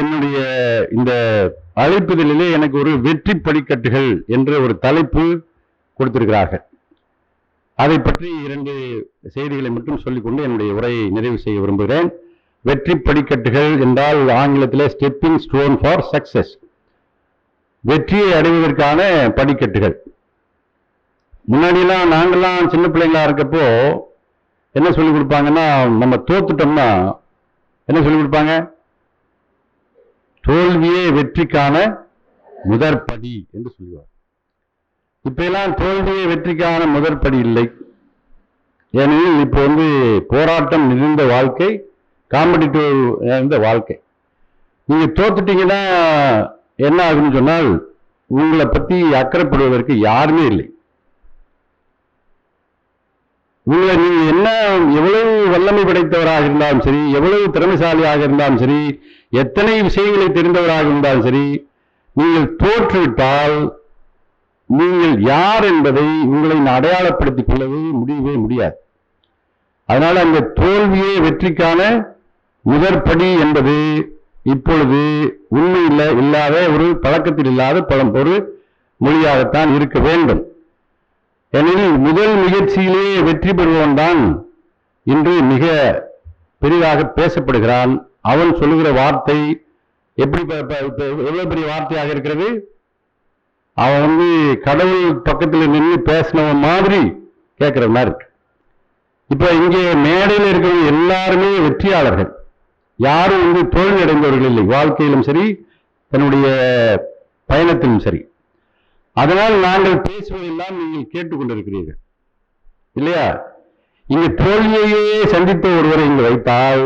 என்னுடைய இந்த அழைப்புதலிலே எனக்கு ஒரு வெற்றி படிக்கட்டுகள் என்ற ஒரு தலைப்பு கொடுத்திருக்கிறார்கள். அதை பற்றி இரண்டு செய்திகளை மட்டும் சொல்லிக்கொண்டு என்னுடைய உரையை நிறைவு செய்ய விரும்புகிறேன். வெற்றி படிக்கட்டுகள் என்றால் ஆங்கிலத்தில் ஸ்டெப்பிங் ஸ்டோன் ஃபார் சக்சஸ் வெற்றியை அடைவதற்கான படிக்கட்டுகள். முன்னாடிலாம் நாங்கள்லாம் சின்ன பிள்ளைங்களா இருக்கப்போ என்ன சொல்லி கொடுப்பாங்கன்னா நம்ம தோத்துட்டோம்னா என்ன சொல்லி கொடுப்பாங்க? தோல்வியே வெற்றிக்கான முதற்படி என்று சொல்லுவார். இப்ப எல்லாம் தோல்வியே வெற்றிக்கான முதற்படி இல்லை. ஏனெனில் இப்போ வந்து போராட்டம் நிறைந்த வாழ்க்கை காம்படிட்டிவ் நிறைந்த வாழ்க்கை. நீங்க தோத்துட்டீங்கன்னா என்ன ஆகுன்னு சொன்னால் உங்களை பத்தி அக்கறைப்படுவதற்கு யாருமே இல்லை. உங்களை நீங்கள் என்ன எவ்வளவு வல்லமை படைத்தவராக இருந்தாலும் சரி எவ்வளவு திறமைசாலியாக இருந்தாலும் சரி எத்தனை விஷயங்களை தெரிந்தவராக இருந்தாலும் சரி நீங்கள் தோற்றுவிட்டால் நீங்கள் யார் என்பதை உங்களை அடையாளப்படுத்திக் கொள்ளவே முடியவே முடியாது. அதனால் அந்த தோல்வியே வெற்றிக்கான முதற்படி என்பது இப்பொழுது உண்மையில் இல்லாத ஒரு பழக்கத்தில் இல்லாத பழம் ஒரு மொழியாகத்தான் இருக்க வேண்டும். ஏனெனில் முதல் முயற்சியிலே வெற்றி பெறுவோன் தான் இன்று மிக பெரிதாக பேசப்படுகிறான் அவன் சொல்லுகிற வார்த்தை எப்படி எவ்வளவு பெரிய வார்த்தையாக இருக்கிறது? அவன் வந்து கடவுள் பக்கத்தில் நின்று பேசினவன் மாதிரி கேட்குற மாதிரி இருக்கு. இப்ப இங்கே மேடையில் இருக்கிறவங்க எல்லாருமே வெற்றியாளர்கள். யாரும் வந்து தோல்வி அடைந்தவர்கள் இல்லை. வாழ்க்கையிலும் சரி தன்னுடைய பயணத்திலும் சரி. அதனால் நாங்கள் பேசுவதெல்லாம் நீங்கள் கேட்டுக்கொண்டிருக்கிறீர்கள். இல்லையா? இங்கே தோல்வியையே சந்தித்த ஒருவரை இங்கு வைத்தால்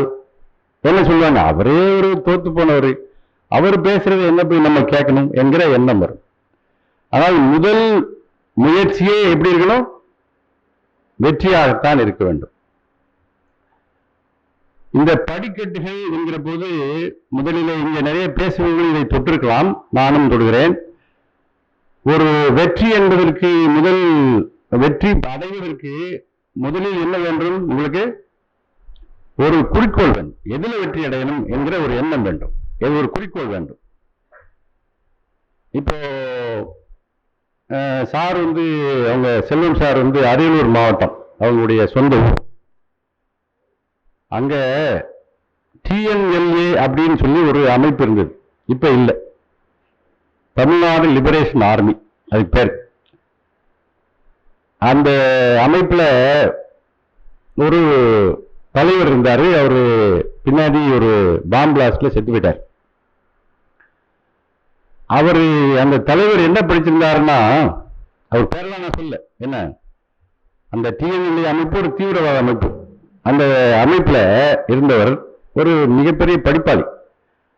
என்ன சொல்லுவாங்க? அவரே ஒரு தோத்து போனவர். அவர் பேசுறது என்ன போய் நம்ம கேட்கணும் என்கிற எண்ணம் வரும். ஆனால் முதல் முயற்சியே எப்படி இருக்கணும்? வெற்றியாகத்தான் இருக்க வேண்டும். இந்த படிக்கட்டுகள் என்கிற போது முதலில் இங்க நிறைய பேசுபவர்கள் இதை தொட்டிருக்கலாம். நானும் தொடுகிறேன். ஒரு வெற்றி என்பதற்கு முதல் வெற்றி அடைவதற்கு முதலில் என்ன வேண்டும் உங்களுக்கு? ஒரு குறிக்கோள் வேண்டும். எதில் வெற்றி அடையணும் என்கிற ஒரு எண்ணம் வேண்டும். இது ஒரு குறிக்கோள் வேண்டும்? இப்போ சார் வந்து அவங்க செல்வம் சார் வந்து அரியலூர் மாவட்டம் அவங்களுடைய சொந்த ஊர். அங்க டிஎன்எல்ஏ அப்படின்னு சொல்லி ஒரு அமைப்பு இருந்தது. இப்போ இல்லை. தமிழ்நாடு லிபரேஷன் ஆர்மி அதுக்கு பேர். அந்த அமைப்புல ஒரு தலைவர் இருந்தார். அவரு பின்னாடி ஒரு பாம் பிளாஸ்டில் செத்து போயிட்டார். அவர் அந்த தலைவர் என்ன படிச்சிருந்தாருன்னா அவர் பேரெல்லாம் நான் சொல்ல என்ன? அந்த டிஎன்எல்ஏ அமைப்பு ஒரு தீவிரவாத அமைப்பு. அந்த அமைப்புல இருந்தவர் ஒரு மிகப்பெரிய படிப்பாளி.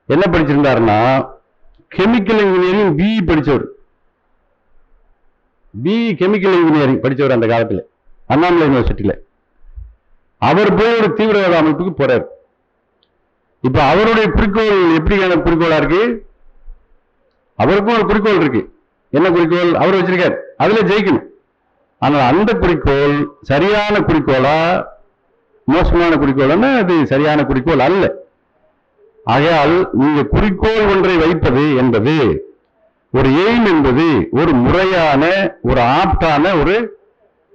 என்ன படிச்சிருந்தாருன்னா கெமிக்கல் இன்ஜினியரிங் பிஇ படிச்சவர். பிஇ கெமிக்கல் இன்ஜினியரிங் படித்தவர் அந்த காலத்துல. அண்ணாமலை யூனிவர்சிட்டியில் அவர் போய் ஒரு தீவிரவாத அமைப்புக்கு போறார். இப்ப அவருடைய குறிக்கோள் எப்படியான குறிக்கோளா இருக்கு? அவருக்கும் ஒரு குறிக்கோள் இருக்கு. என்ன குறிக்கோள்? அவர் வச்சிருக்காரு. அதுல ஜெயிக்கணும். ஆனால் அந்த குறிக்கோள் சரியான குறிக்கோளா? மோசமான குறிக்கோள்னா அது சரியான குறிக்கோள் அல்ல. ஆகையால் நீங்க குறிக்கோள் ஒன்றை வைப்பது என்பது ஒரு எய்ம் என்பது ஒரு முறையான ஒரு ஆப்டான ஒரு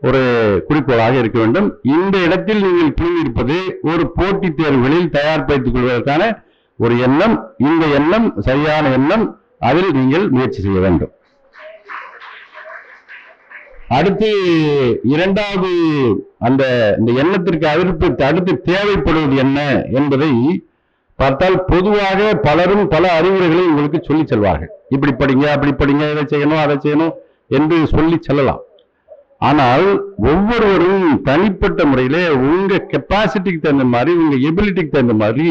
ஒரு குறிக்கோளாக இருக்க வேண்டும். இந்த இடத்தில் நீங்கள் புரிந்திருப்பது ஒரு போட்டித் தேர்வுகளில் தயார்படுத்திக் கொள்வதற்கான ஒரு எண்ணம். இந்த எண்ணம் சரியான எண்ணம். அதில் நீங்கள் முயற்சி செய்ய வேண்டும். அடுத்து இரண்டாவது அந்த இந்த எண்ணத்திற்கு அடுத்து அடுத்து தேவைப்படுவது என்ன என்பதை பார்த்தால் பொதுவாக பலரும் பல அறிவுரைகளை உங்களுக்கு சொல்லி செல்வார்கள். இப்படி படிங்க அப்படி படிங்க இதை செய்யணும் அதை செய்யணும் என்று சொல்லி செல்லலாம். ஆனால் ஒவ்வொருவரும் தனிப்பட்ட முறையிலே உங்க கெப்பாசிட்டிக்கு தகுந்த மாதிரி உங்க எபிலிட்டிக்கு தகுந்த மாதிரி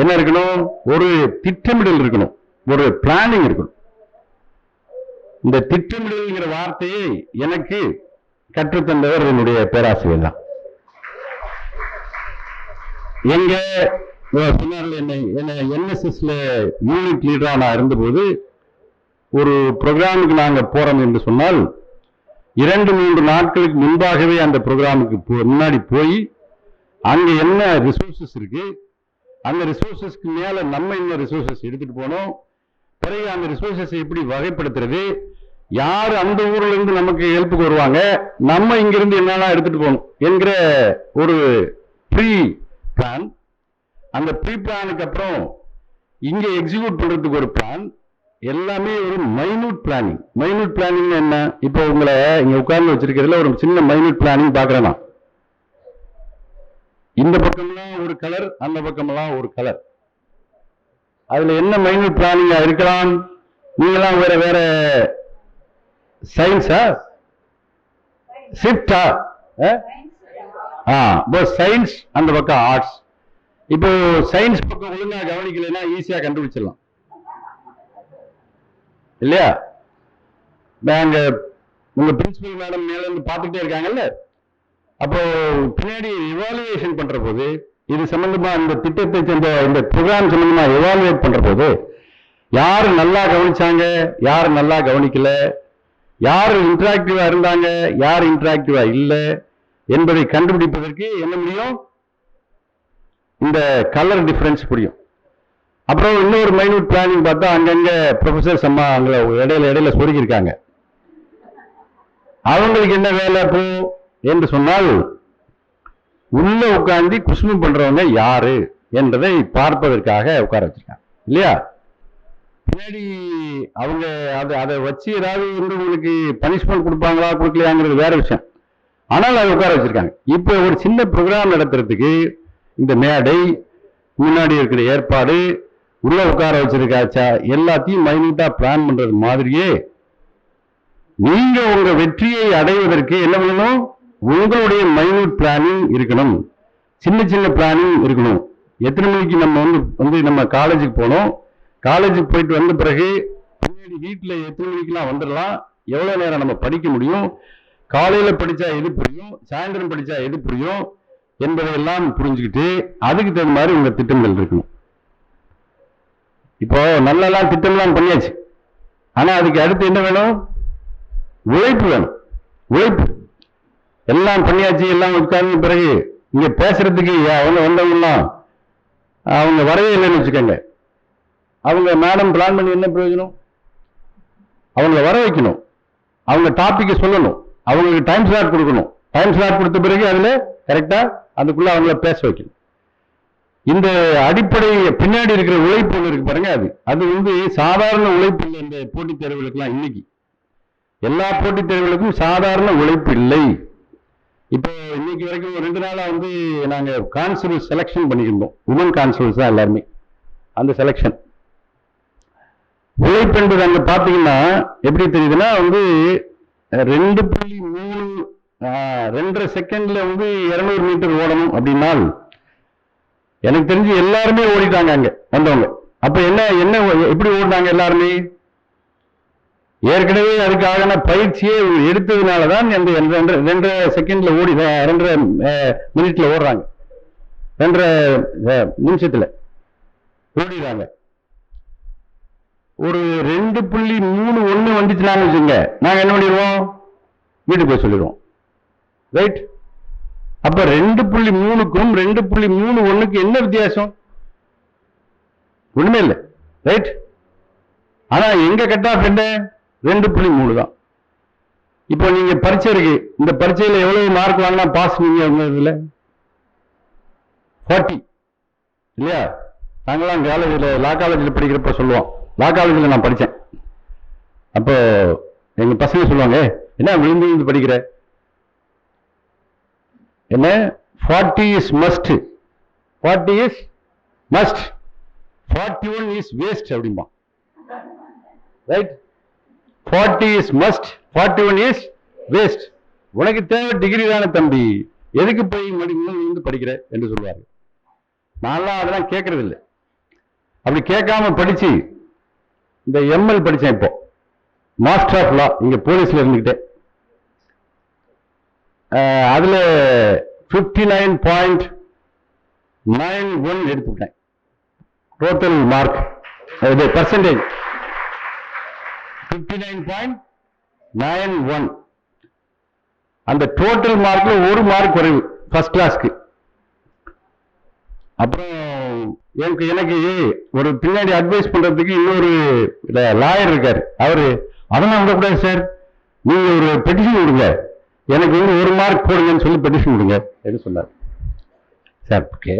என்ன இருக்கணும்? ஒரு திட்டமிடல் இருக்கணும். ஒரு பிளானிங் இருக்கணும். இந்த திட்டமிடல்ங்கிற வார்த்தையை எனக்கு கற்றுத்தந்தவர் என்னுடைய பேராசிரியர் தான். எங்க சொன்னார் சொன்னார்கள் என்னை என்ன என்எஸ்எஸ்ல யூனிட் லீடரா நான் இருந்தபோது ஒரு ப்ரோக்ராமுக்கு நாங்கள் போறோம் என்று சொன்னால் இரண்டு மூன்று நாட்களுக்கு முன்பாகவே அந்த ப்ரோக்ராமுக்கு முன்னாடி போய் அங்கே என்ன ரிசோர்ஸஸ் இருக்கு? அந்த ரிசோர்ஸஸ்க்கு மேலே நம்ம என்ன ரிசோர்சஸ் எடுத்துகிட்டு போகணும் பிறகு அந்த ரிசோர்ஸஸை எப்படி வகைப்படுத்துறது? யார் அந்த ஊர்ல இருந்து நமக்கு ஹெல்ப்புக்கு வருவாங்க? நம்ம இங்கிருந்து என்னெல்லாம் எடுத்துட்டு போகணும்? என்கிற ஒரு ப்ரீ பிளான் அந்த ப்ரீ பிளானுக்கு அப்புறம் இங்கே எக்ஸிக்யூட் பண்ணுறதுக்கு ஒரு பிளான் எல்லாமே ஒரு மைனூட் பிளானிங் மைனூட் பிளானிங் என்ன? இப்போ உங்களை இங்க உட்கார்ந்து வச்சிருக்கிறதுல ஒரு சின்ன மைனூட் பிளானிங் பாக்குறேன் இந்த பக்கம்லாம் ஒரு கலர் அந்த பக்கம்லாம் ஒரு கலர் அதுல என்ன மைனூட் பிளானிங்கா இருக்கலாம்? நீங்களாம் வேற வேற சயின்ஸா ஷிஃப்டா ஆ? இப்போ சயின்ஸ் அந்த பக்கம் ஆர்ட்ஸ் இப்போ சயின்ஸ் பக்கம் ஒழுங்கா கவனிக்கலைன்னா ஈஸியா கண்டுபிடிச்சிடலாம். இல்லையா? நாங்க உங்க பிரின்சிபல் மேடம் மேல இருந்து பார்த்துட்டே இருக்காங்கல்ல? அப்போ பின்னாடி இவாலுவேஷன் பண்ற போது இது சம்பந்தமா இந்த திட்டத்தை சேர்ந்த இந்த ப்ரோக்ராம் சம்பந்தமா இவாலுவேட் பண்ற போது யார் நல்லா கவனிச்சாங்க யார் நல்லா கவனிக்கல யார் இன்டராக்டிவா இருந்தாங்க யார் இன்டராக்டிவா இல்லை என்பதை கண்டுபிடிப்பதற்கு என்ன முடியும்? இந்த கலர் டிஃபரன்ஸ் புரியும். அப்புறம் இன்னொரு மைனூட் பிளானிங் பார்த்தா அங்கங்கே ப்ரொஃபஸர்ஸ் அம்மா அங்கே இடையில இடையில சொருகியிருக்காங்க. அவங்களுக்கு என்ன வேலை போ என்று சொன்னால் உள்ள உட்காந்து குசுமம் பண்றவங்க யாரு என்பதை பார்ப்பதற்காக உட்கார வச்சிருக்காங்க. இல்லையா? பின்னாடி அவங்க அதை அதை வச்சு ஏதாவது வந்து உங்களுக்கு பனிஷ்மெண்ட் கொடுப்பாங்களா கொடுக்கலையாங்கிறது வேற விஷயம். ஆனால் அதை உட்கார வச்சிருக்காங்க. இப்போ ஒரு சின்ன ப்ரோக்ராம் நடத்துறதுக்கு இந்த மேடை முன்னாடி இருக்கிற ஏற்பாடு உள்ள உட்கார வச்சிருக்காச்சா? எல்லாத்தையும் மைனூட்டா பிளான் பண்றது மாதிரியே நீங்க உங்க வெற்றியை அடைவதற்கு என்ன பண்ணணும்? உங்களுடைய மைனூட் பிளானிங் இருக்கணும். சின்ன சின்ன பிளானிங் இருக்கணும். எத்தனை மணிக்கு நம்ம வந்து வந்து நம்ம காலேஜுக்கு போனோம்? காலேஜுக்கு போயிட்டு வந்த பிறகு பின்னாடி வீட்டில் எத்தனை மணிக்கெல்லாம் வந்துடலாம்? எவ்வளோ நேரம் நம்ம படிக்க முடியும்? காலையில் படித்தா எது புரியும்? சாயந்தரம் படித்தா எது புரியும்? என்பதையெல்லாம் புரிஞ்சுக்கிட்டு அதுக்கு தகுந்த மாதிரி உங்கள் திட்டங்கள் இருக்கணும். இப்போ நல்லெல்லாம் திட்டம்லாம் பண்ணியாச்சு. ஆனால் அதுக்கு அடுத்து என்ன வேணும்? உழைப்பு வேணும். உழைப்பு. எல்லாம் பண்ணியாச்சு எல்லாம் உட்கார்ந்த பிறகு இங்கே பேசுறதுக்கு அவங்க வந்தவங்கலாம் அவங்க வரவே இல்லைன்னு வச்சுக்கோங்க. அவங்க மேடம் பிளான் பண்ணி என்ன பிரயோஜனம்? அவங்கள வர வைக்கணும். அவங்க டாப்பிக்கை சொல்லணும். அவங்களுக்கு டைம் ஸ்லாட் கொடுக்கணும். டைம் ஸ்லாட் கொடுத்த பிறகு அதில் கரெக்டாக அதுக்குள்ளே அவங்கள பேச வைக்கணும். இந்த அடிப்படை பின்னாடி இருக்கிற உழைப்பு ஒண்ணு இருக்கு பாருங்க அது. அது வந்து சாதாரண உழைப்பு இல்லை இந்த போட்டித் தேர்வுகளுக்கெல்லாம் இன்னைக்கு. எல்லா போட்டித் தேர்வுகளுக்கும் சாதாரண உழைப்பு இல்லை. இப்போ இன்னைக்கு வரைக்கும் ரெண்டு நாளாக வந்து நாங்கள் கான்ஸ்டபிள் செலெக்ஷன் பண்ணியிருந்தோம். உமன் கான்ஸ்டபிள்ஸ் தான் எல்லாருமே. அந்த செலெக்ஷன் உழைப்பு என்பது அங்கே பார்த்தீங்கன்னா எப்படி தெரியுதுன்னா வந்து ரெண்டு புள்ளி மூணு ரெண்டரை செகண்டில் வந்து இரநூறு மீட்டர் ஓடணும் அப்படின்னால் எனக்கு தெரிஞ்சு எல்லாருமே ஓடிட்டாங்க அங்க வந்தவங்க. அப்ப என்ன என்ன எப்படி ஓடினாங்க எல்லாருமே? ஏற்கனவே அதுக்காக பயிற்சியே எடுத்ததுனால தான் ரெண்டரை ரெண்டரை செகண்ட்ல ஓடி ரெண்டரை மினிட்ல ஓடுறாங்க. ரெண்டரை நிமிஷத்துல ஓடிடுறாங்க. ஒரு ரெண்டு புள்ளி மூணு ஒண்ணு வந்துச்சுனாலும் வச்சுங்க நாங்க என்ன பண்ணிடுவோம்? வீட்டுக்கு போய் சொல்லிடுவோம். ரைட் அப்ப ரெண்டு புள்ளி மூணுக்கும் ரெண்டு புள்ளி மூணு ஒண்ணுக்கு என்ன வித்தியாசம்? ஒண்ணுமே இல்லை. ரைட் ஆனா எங்க கட் ஆஃப் என்ன? ரெண்டு புள்ளி மூணு தான். இப்போ நீங்க பரீட்சை இருக்கு இந்த பரீட்சையில எவ்வளவு மார்க் வாங்கினா பாஸ் நீங்க உங்க இதுல? ஃபார்ட்டி இல்லையா? நாங்களாம் காலேஜில் லா காலேஜில் படிக்கிறப்ப சொல்லுவோம். லா காலேஜில் நான் படித்தேன் அப்போ எங்கள் பசங்க சொல்லுவாங்க என்ன விழுந்து விழுந்து படிக்கிற? என்ன? Forty is must forty is must forty one is waste அப்படிம்பா. Right forty is must forty one is waste உனக்கு தேவை டிகிரி தானே தம்பி. எதுக்கு போய் மடி இருந்து படிக்கிற? என்று சொல்லுவாரு நான்லாம் அதெல்லாம் கேட்கறது இல்லை அப்படி கேட்காம படிச்சு இந்த எம்எல் படிச்சேன் இப்போ. மாஸ்டர் ஆஃப் லா இங்க போலீஸ்ல இருந்துகிட்டே அஹ், அதில் fifty nine point nine one எடுத்துக்கிட்டேன். டோட்டல் மார்க் இது percentage fifty nine point nine one அந்த டோட்டல் மார்க்கில் ஒரு மார்க் குறைவு ஃபர்ஸ்ட் கிளாஸ்க்கு அப்புறம் எனக்கு எனக்கு ஒரு பின்னாடி அட்வைஸ் பண்ணுறதுக்கு இன்னொரு லாயர் இருக்கார். அவர் அதெல்லாம் விடக்கூடாது சார் நீங்கள் ஒரு பெட்டிஷன் கொடுங்க. எனக்கு வந்து ஒரு மார்க் போடுங்கன்னு சொல்லி பெட்டிஷன் கொடுங்க என்று சொன்னார். சார் கே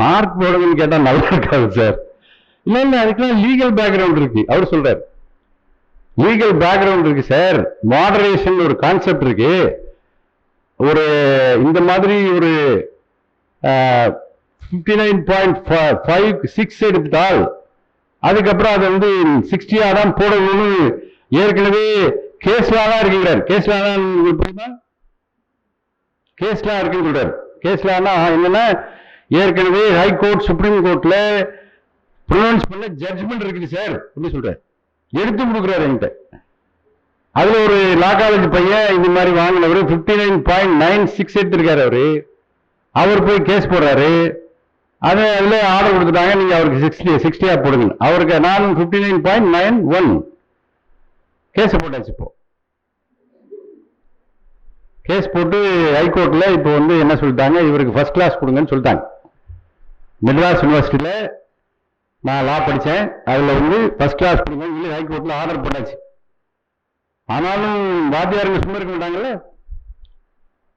மார்க் போடுங்கன்னு கேட்டால் நல்லா இருக்காது சார் இல்லை இல்லை அதுக்கெல்லாம் லீகல் பேக்ரவுண்ட் இருக்கு. அவர் சொல்கிறார் லீகல் பேக்ரவுண்ட் இருக்கு சார் மாடரேஷன் ஒரு கான்செப்ட் இருக்கு. ஒரு இந்த மாதிரி ஒரு fifty nine point five six எடுத்துட்டால் அதுக்கப்புறம் அதை வந்து சிக்ஸ்டியாக தான் போடணும்னு ஏற்கனவே கேஸ்லா தான் இருக்குங்கிறார் கேஸ்லா தான் உங்களுக்கு புரியுமா கேஸ்லா இருக்குன்னு சொல்றாரு கேஸ்லானா என்னன்னா ஏற்கனவே ஹை கோர்ட் சுப்ரீம் கோர்ட்ல ப்ரொனவுன்ஸ் பண்ண ஜட்ஜ்மெண்ட் இருக்குது சார் அப்படின்னு சொல்றாரு? எடுத்து கொடுக்குறாரு என்கிட்ட. அதுல ஒரு லா காலேஜ் பையன் இந்த மாதிரி வாங்கினவர் fifty nine point nine six எடுத்திருக்காரு அவரு. அவர் போய் கேஸ் போடுறாரு. அது அதில் ஆர்டர் கொடுத்துட்டாங்க நீங்கள் அவருக்கு சிக்ஸ்டி சிக்ஸ்டியாக போடுங்க. அவருக்கு நான் fifty nine point nine one case போட்டாச்சு இப்போ. கேஸ் போட்டு ஹைகோர்ட்டில் இப்போ வந்து என்ன சொல்லிட்டாங்க? இவருக்கு ஃபர்ஸ்ட் கிளாஸ் கொடுங்கன்னு சொல்லிட்டாங்க. மெட்ராஸ் யூனிவர்சிட்டியில் நான் லா படித்தேன் அதில் வந்து ஃபஸ்ட் கிளாஸ் கொடுங்கன்னு சொல்லி ஹைகோர்ட்டில் ஆர்டர் போட்டாச்சு. ஆனாலும் வாத்தியாருங்க சும்மா இருக்க மாட்டாங்கல்ல?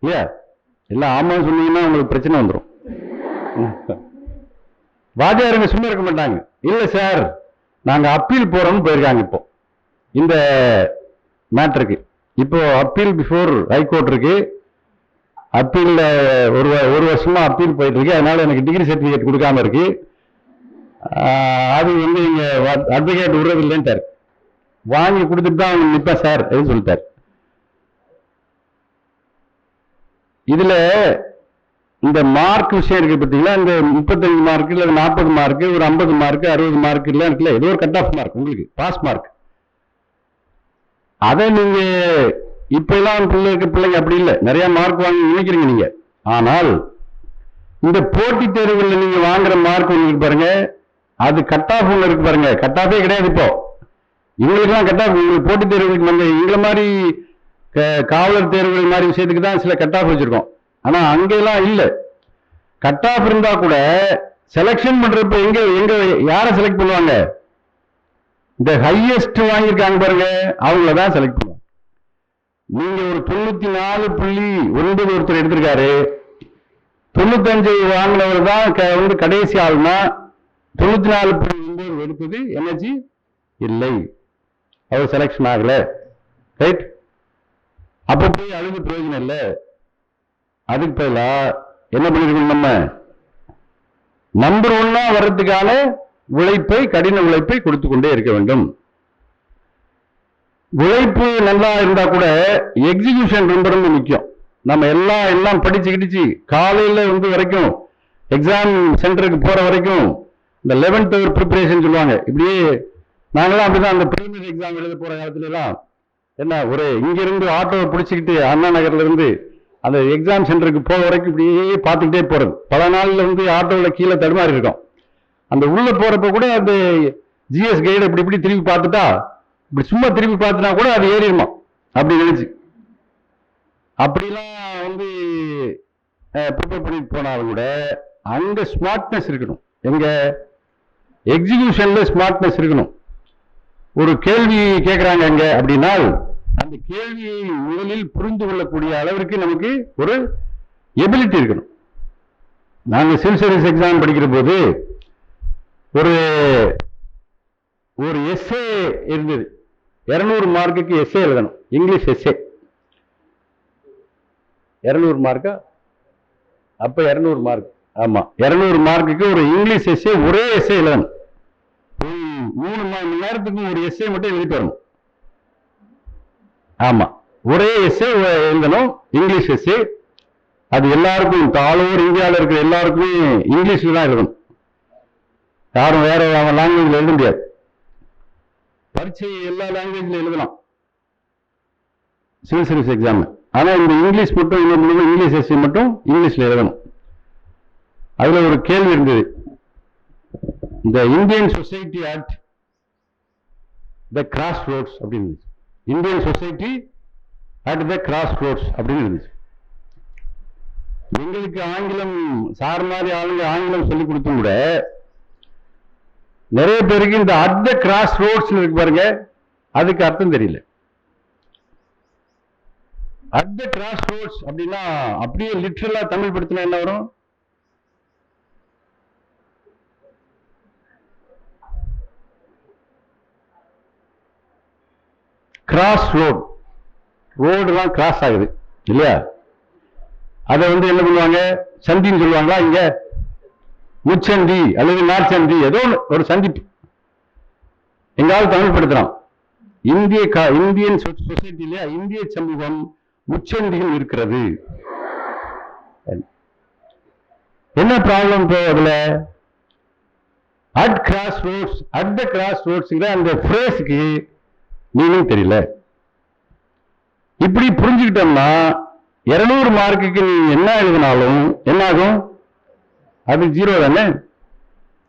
இல்லையா? இல்லை ஆமான்னு சொன்னீங்கன்னா உங்களுக்கு பிரச்சனை வந்துடும் வாத்தியாருங்க சும்மா இருக்க மாட்டாங்க. இல்லை சார் நாங்கள் அப்பீல் போகிறோம்னு போயிருக்காங்க இப்போ. இந்த மேட்ருக்கு இப்போ அப்பீல் பிஃபோர் ஹைகோர்ட் இருக்கு. அப்பீலில் ஒரு ஒரு வருஷமா அப்பீல் போயிட்டு இருக்கு அதனால எனக்கு டிகிரி சர்டிஃபிகேட் கொடுக்காம இருக்கு. அது வந்து இங்க அட்வொகேட் விடுறது இல்லைன்ட்டார் வாங்கி கொடுத்துட்டு தான் அவங்க நிற்பேன் சார் அப்படின்னு சொல்லிட்டார். இதுல இந்த மார்க் விஷயம் இருக்கு பார்த்தீங்களா? இந்த முப்பத்தஞ்சு மார்க் இல்லை நாற்பது மார்க் ஒரு ஐம்பது மார்க் அறுபது மார்க் இல்லை இருக்குல்ல? ஏதோ ஒரு கட் ஆஃப் மார்க் உங்களுக்கு பாஸ் மார்க் அதை நீங்க இப்ப எல்லாம் பிள்ளை இருக்க பிள்ளைங்க அப்படி இல்லை. நிறைய மார்க் வாங்கி நினைக்கிறீங்க நீங்க. ஆனால் இந்த போட்டித் தேர்வுகளில் நீங்க வாங்குற மார்க் உங்களுக்கு பாருங்க. அது கட் ஆஃப் ஒன்று இருக்கு பாருங்க. கட் ஆஃபே கிடையாது இப்போ. இவங்களுக்கெல்லாம் கட் ஆஃப் உங்களுக்கு போட்டித் தேர்வுகளுக்கு வந்து எங்களை மாதிரி க- காவலர் தேர்வுகள் மாதிரி விஷயத்துக்கு தான் சில கட் ஆஃப் வச்சிருக்கோம். ஆனா அங்கெல்லாம் இல்லை. கட் ஆஃப் இருந்தா கூட செலெக்ஷன் பண்றப்ப எங்க எங்க யாரை செலக்ட் பண்ணுவாங்க? இந்த ஹையஸ்ட் வாங்கியிருக்காங்க பாருங்க. அவங்கள தான் செலக்ட் பண்ணுவோம் நீங்க ஒரு தொண்ணூத்தி நாலு புள்ளி ஒன்பது ஒருத்தர் எடுத்திருக்காரு. தொண்ணூத்தஞ்சு வாங்கினவர் தான் க- வந்து கடைசி ஆள்னா தொண்ணூத்தி நாலு புள்ளி ஒன்பது எடுத்தது எனர்ஜி இல்லை. அவர் செலக்ஷன் ஆகல. ரைட் அப்ப போய் அழுது பிரயோஜனம் இல்லை. அதுக்கு பதிலாக என்ன பண்ணிருக்கோம் நம்ம? நம்பர் ஒன்னா வர்றதுக்கான உழைப்பை கடின உழைப்பை கொடுத்து கொண்டே இருக்க வேண்டும். உழைப்பு நல்லா இருந்தா கூட எக்ஸிகியூஷன் ரொம்ப ரொம்ப முக்கியம். நம்ம எல்லாம் எல்லாம் படிச்சு கிடிச்சு காலையில வந்து வரைக்கும் எக்ஸாம் சென்டருக்கு போற வரைக்கும் இந்த லெவன்த் ஹவர் ப்ரிப்பரேஷன் சொல்லுவாங்க. இப்படியே நாங்களாம் அப்படிதான் அந்த பிரிலிமினரி எக்ஸாம் எழுத போற காலத்துல எல்லாம் என்ன ஒரு இங்கிருந்து ஆட்டோவை பிடிச்சிக்கிட்டு அண்ணா நகர்ல இருந்து அந்த எக்ஸாம் சென்டருக்கு போற வரைக்கும் இப்படியே பார்த்துக்கிட்டே போறது. பல நாள்ல வந்து ஆட்டோவில் கீழே தடுமாறி இருக்கோம் அந்த உள்ள போறப்ப கூட அந்த ஜிஎஸ் கைடு இப்படி இப்படி திருப்பி பார்த்துட்டா இப்படி சும்மா திருப்பி பார்த்துனா கூட அது ஏறிடுமா? அப்படி நினைச்சு. அப்படிலாம் வந்து ப்ரிப்பேர் பண்ணிட்டு போனாலும் கூட அங்க ஸ்மார்ட்னஸ் இருக்கணும். எங்க எக்ஸிகியூஷனில் ஸ்மார்ட்னஸ் இருக்கணும். ஒரு கேள்வி கேட்குறாங்க அங்க அப்படின்னா அந்த கேள்வியை முதலில் புரிந்து கொள்ளக்கூடிய அளவிற்கு நமக்கு ஒரு எபிலிட்டி இருக்கணும். நாங்கள் சிவில் சர்வீஸ் எக்ஸாம் படிக்கிற போது ஒரு ஒரு எஸ்ஏ இருந்தது. இரநூறு மார்க்குக்கு எஸ்ஏ எழுதணும். இங்கிலீஷ் எஸ்ஏ இரநூறு மார்க்கா? அப்போ இரநூறு மார்க். ஆமாம் இரநூறு மார்க்குக்கு ஒரு இங்கிலீஷ் எஸ்ஏ ஒரே எஸ்ஏ எழுதணும். ஒரு மூணு மணி நேரத்துக்கு ஒரு எஸ்ஏ மட்டும் எழுதிட்டு வரணும். ஆமாம் ஒரே எஸ்ஏ எழுதணும். இங்கிலீஷ் எஸ்ஏ அது எல்லாருக்கும் ஆல் ஓவர் இந்தியாவில் இருக்கிற எல்லாருக்குமே இங்கிலீஷில் தான் எழுதணும். யாரும் வேற லாங்குவேஜ்ல எழுத முடியாது. பரீட்சை எல்லா லாங்குவேஜ்ல எழுதலாம். சிவில் சர்வீஸ் எக்ஸாம் ஆனா இந்த இங்கிலீஷ் மட்டும் என்ன இங்கிலீஷ் எஸ்சி மட்டும் இங்கிலீஷ்ல எழுதணும். அதுல ஒரு கேள்வி இருந்தது. இந்த Indian society act the crossroads அப்படின்னு இருந்துச்சு. Indian society at the crossroads அப்படின்னு இருந்துச்சு. எங்களுக்கு ஆங்கிலம் சார் மாதிரி ஆளுங்க ஆங்கிலம் சொல்லி கொடுத்தும் கூட நிறைய பேருக்கு இந்த அட் த கிராஸ் ரோட்ஸ் இருக்கு பாருங்க. அதுக்கு அர்த்தம் தெரியல. அட் த கிராஸ் ரோட்ஸ் அப்படின்னா அப்படியே லிட்ரலா தமிழ் படுத்தினா என்ன வரும்? கிராஸ் ரோட் ரோடுலாம் கிராஸ் ஆகுது இல்லையா? அதை வந்து என்ன பண்ணுவாங்க? சந்தின்னு சொல்லுவாங்களா? இங்க உச்சந்தி அல்லது நாற்சந்தி ஏதோ ஒரு சந்திப்பு. எங்காவது தமிழ் படுத்துறோம் இந்திய இந்தியன் சொசைட்டில இந்திய சமூகம் உச்சந்தியும் இருக்கிறது. என்ன ப்ராப்ளம் இப்போ அதுல? At crossroads at the கிராஸ் ரோட்ஸ்ங்கிற அந்த ஃப்ரேஸுக்கு மீனிங் தெரியல. இப்படி புரிஞ்சுக்கிட்டோம்னா இருநூறு மார்க்குக்கு நீ என்ன எழுதினாலும் என்ன ஆகும் அது ஜீரோ தானே?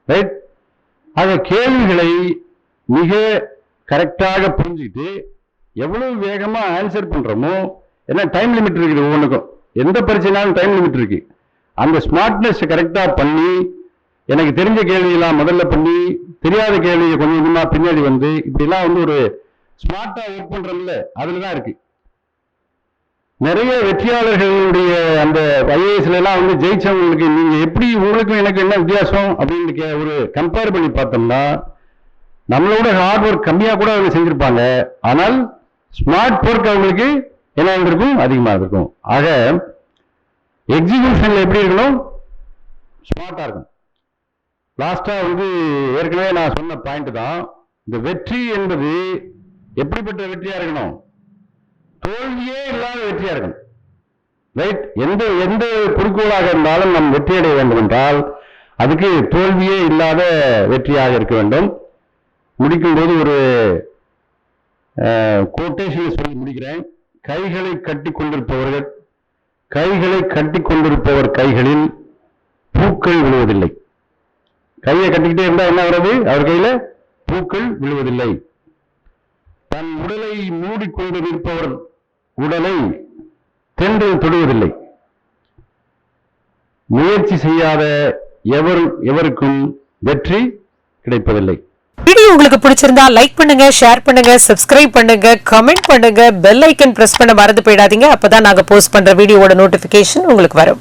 ரைட் ஆக கேள்விகளை மிக கரெக்டாக புரிஞ்சுக்கிட்டு எவ்வளவு வேகமா ஆன்சர் பண்றோமோ என்ன டைம் லிமிட் இருக்குது ஒவ்வொன்றுக்கும்? எந்த பரீட்சைனாலும் டைம் லிமிட் இருக்கு. அந்த ஸ்மார்ட்னஸ் கரெக்டா பண்ணி எனக்கு தெரிஞ்ச கேள்வியெல்லாம் முதல்ல பண்ணி தெரியாத கேள்வியை கொஞ்சம் கொஞ்சமா பின்னாடி வந்து இப்படிலாம் வந்து ஒரு ஸ்மார்ட்டா ஒர்க் பண்றோம்ல அதுல தான் இருக்கு. நிறைய வெற்றியாளர்களுடைய அந்த ஐஏஎஸ்ல எல்லாம் வந்து ஜெயிச்சவங்களுக்கு நீங்க எப்படி உங்களுக்கும் எனக்கு என்ன வித்தியாசம் அப்படின்னு கே- ஒரு கம்பேர் பண்ணி பார்த்தோம்னா நம்மளோட ஹார்ட் ஒர்க் கம்மியா கூட அவங்க செஞ்சிருப்பாங்க. ஆனால் ஸ்மார்ட் ஒர்க் அவங்களுக்கு என்ன இருந்திருக்கும்? அதிகமாக இருக்கும். ஆக எக்ஸிகியூஷன்ல எப்படி இருக்கணும்? ஸ்மார்ட்டாக இருக்கணும். லாஸ்டா வந்து ஏற்கனவே நான் சொன்ன பாயிண்ட் தான். இந்த வெற்றி என்பது எப்படிப்பட்ட வெற்றியா இருக்கணும்? தோல்வியே இல்லாத வெற்றியா இருக்கணும் ரைட் எந்த எந்த குறிக்கோளாக இருந்தாலும் நாம் வெற்றி அடைய வேண்டும் என்றால் அதுக்கு தோல்வியே இல்லாத வெற்றியாக இருக்க வேண்டும். முடிக்கும்போது ஒரு கோட்டேஷன் சொல்லி முடிக்கிறேன். கைகளை கட்டி கொண்டிருப்பவர்கள் கைகளை கட்டி கொண்டிருப்பவர் கைகளில் பூக்கள் விழுவதில்லை. கையை கட்டிக்கிட்டே இருந்தால் என்ன வருது அவர் கையில பூக்கள் விழுவதில்லை. தன் உடலை மூடிக்கொண்டு நிற்பவர் உடலை தென்றல் தொடுவதில்லை. முயற்சி செய்யாத எவரும் எவருக்கும் வெற்றி கிடைப்பதில்லை. வீடியோ உங்களுக்கு பிடிச்சிருந்தா லைக் பண்ணுங்க ஷேர் பண்ணுங்க சப்ஸ்கிரைப் பண்ணுங்க கமெண்ட் பண்ணுங்க பெல் ஐக்கன் பிரஸ் பண்ண மறந்து போயிடாதீங்க. அப்பதான் நாங்க போஸ்ட் பண்ற வீடியோவோட நோட்டிபிகேஷன் உங்களுக்கு வரும்.